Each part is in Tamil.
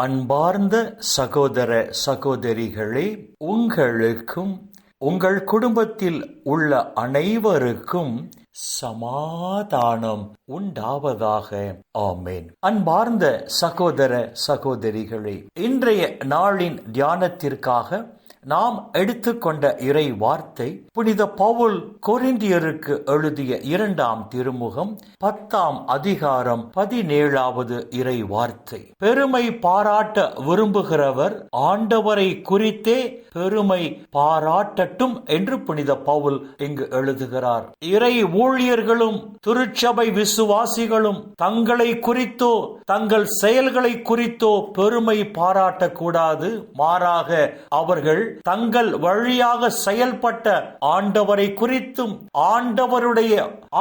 அன்பார்ந்த சகோதர சகோதரிகளே உங்களுக்கும் உங்கள் குடும்பத்தில் உள்ள அனைவருக்கும் சமாதானம் உண்டாவதாக. ஆமேன். அன்பார்ந்த சகோதர சகோதரிகளே இன்றைய நாளின் தியானத்திற்காக நாம் எடுத்துக்கொண்ட இறை வார்த்தை புனித பவுல் கொரிந்தியருக்கு எழுதிய இரண்டாம் திருமுகம் பத்தாம் அதிகாரம் பதினேழாவது இறை வார்த்தை. பெருமை பாராட்ட விரும்புகிறவர் ஆண்டவரை குறித்தே பெருமை பாராட்டட்டும் என்று புனித பவுல் இங்கு எழுதுகிறார். இறை ஊழியர்களும் திருச்சபை விசுவாசிகளும் தங்களை குறித்தோ தங்கள் செயல்களை குறித்தோ பெருமை பாராட்டக்கூடாது. மாறாக அவர்கள் தங்கள் வழியாக செயல்பட்ட ஆண்டவரை குறித்தும் ஆண்டவருடைய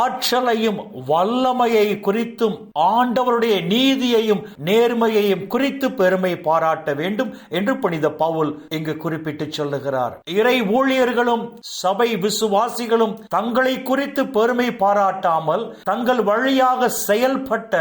ஆற்றலையும் வல்லமையை குறித்தும் ஆண்டவருடைய நீதியையும் நேர்மையையும் குறித்து பெருமை பாராட்ட வேண்டும் என்று புனித பவுல் இங்கு குறிப்பிட்டு சொல்லுகிறார். இறை ஊழியர்களும் சபை விசுவாசிகளும் தங்களை குறித்து பெருமை பாராட்டாமல் தங்கள் வழியாக செயல்பட்ட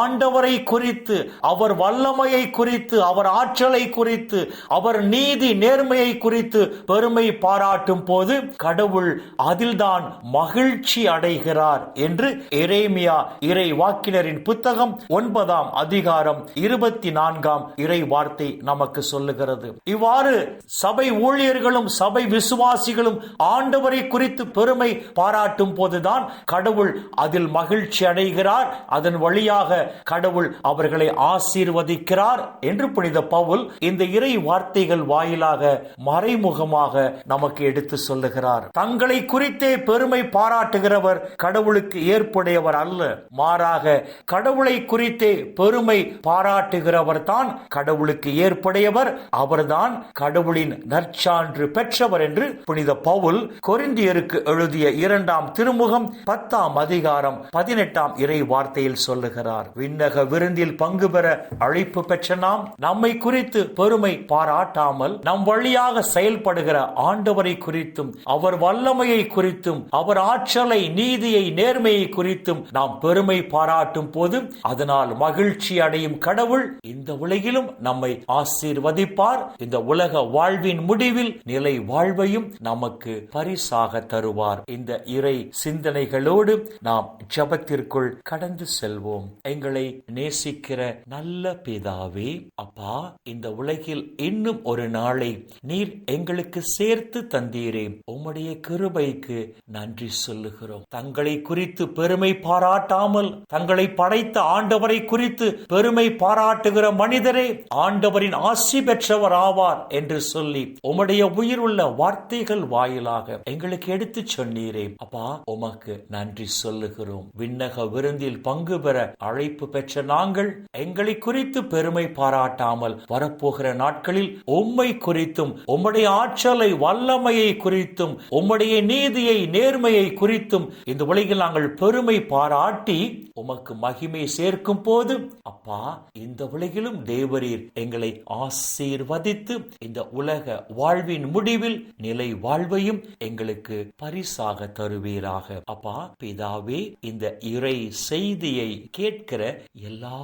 ஆண்டவரை குறித்து அவர் வல்லமையை குறித்து அவர் ஆற்றலை குறித்து அவர் நீதி நேர்மையை குறித்து பெருமை பாராட்டும் போது கடவுள் அதில்தான் மகிழ்ச்சி அடைகிறார் என்று எரேமியா இறை வாக்கினரின் புத்தகம் ஒன்பதாம் அதிகாரம் இருபத்தி நான்காம் இறை வார்த்தை நமக்கு சொல்லுகிறது. இவ்வாறு சபை ஊழியர்களும் சபை விசுவாசிகளும் ஆண்டவரை குறித்து பெருமை பாராட்டும் போதுதான் கடவுள் அதில் மகிழ்ச்சி அடைகிறார். அதன் வழியாக கடவுள் அவர்களை ஆசீர்வதிக்கிறார் என்று புனித பவுல் இந்த இறை வார்த்தைகள் வாயிலாக மறைமுகமாக நமக்கு எடுத்து சொல்லுகிறார். தங்களை குறித்தே பெருமை பாராட்டுகிறவர் கடவுளுக்கு ஏற்புடையவர் அல்ல. மாறாக கடவுளை குறித்தே பெருமை பாராட்டுகிறவர் தான் கடவுளுக்கு ஏற்புடையவர். அவர்தான் கடவுளின் நற்சான்று பெற்றவர் என்று புனித பவுல் கொரிந்தியருக்கு எழுதிய இரண்டாம் திருமுகம் பத்தாம் அதிகாரம் பதினெட்டாம் இறை வார்த்தையில் சொல்லுகிறார். விண்ணக விருந்தில் பங்கு பெற அழைப்பு பெற்ற நாம் நம்மை குறித்து பெருமை பாராட்டாமல் நம் வழியாக செயல்படுகிற ஆண்டவரை குறித்தும் அவர் வல்லமையை குறித்தும் அவர் ஆற்றலை நீதியை நேர்மையை குறித்தும் நாம் பெருமை பாராட்டும் போது அதனால் மகிழ்ச்சி அடையும் கடவுள் இந்த உலகிலும் நம்மை ஆசீர்வதிப்பார். இந்த உலக வாழ்வின் முடிவில் நிலை வாழ்வையும் நமக்கு பரிசாக தருவார். இந்த இறை சிந்தனைகளோடு நாம் ஜபத்திற்குள் கடந்து செல்வோம். எங்களை நேசிக்கிற நல்ல பிதாவே அப்பா இந்த உலகில் இன்னும் ஒரு நாளை நீ நீர் எங்களுக்கு சேர்த்து தந்தீரே. உம்முடைய கிருபைக்கு நன்றி சொல்லுகிறோம். தங்களை குறித்து பெருமை பாராட்டாமல் தங்களை படைத்த ஆண்டவரை குறித்து பெருமை பாராட்டுகிற மனிதரே ஆண்டவரின் ஆசி பெற்றவர் ஆவார் என்று சொல்லி உம்முடைய உயிர் உள்ள வார்த்தைகள் வாயிலாக எங்களுக்கு எடுத்து சொன்னீரே. அப்பா உமக்கு நன்றி சொல்லுகிறோம். விண்ணக விருந்தில் பங்கு பெற அழைப்பு பெற்ற நாங்கள் எங்களை குறித்து பெருமை பாராட்டாமல் வரப்போகிற நாட்களில் உம்மை குறித்தும் உம்முடைய ஆற்றலை வல்லமையை குறித்தும் உம்முடைய நீதியை நேர்மையை குறித்தும் இந்த உலகில் நாங்கள் பெருமை பாராட்டி உமக்கு மகிமை சேர்க்கும் போது அப்பா இந்த உலகிலும் தேவரீர் எங்களை ஆசீர்வதித்து இந்த உலக வாழ்வின் முடிவில் நிலை வாழ்வையும் எங்களுக்கு பரிசாக தருவீராக. அப்பா பிதாவே இந்த இறை செய்தியை கேட்கிற எல்லா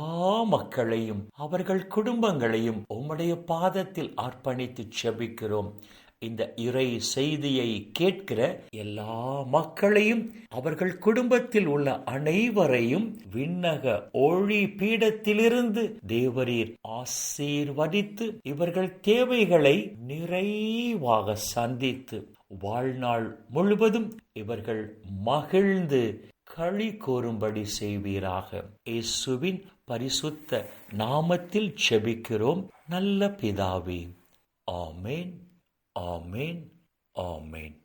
மக்களையும் அவர்கள் குடும்பங்களையும் உம்முடைய பாதத்தில் அர்ப்பணித்து செபிக்கிறோம். இந்த இறை செய்தியை கேட்கிற எல்லா மக்களையும் அவர்கள் குடும்பத்தில் உள்ள அனைவரையும் விண்ணக ஒளி பீடத்திலிருந்து தேவரீர் ஆசீர்வதித்து இவர்கள் தேவைகளை நிறைவாக சந்தித்து வாழ்நாள் முழுவதும் இவர்கள் மகிழ்ந்து களி கூறும்படி செய்வீராக. இயேசுவின் பரிசுத்த நாமத்தில் செபிக்கிறோம் நல்ல பிதாவே ஆமேன். ஆமேன் ஆமேன்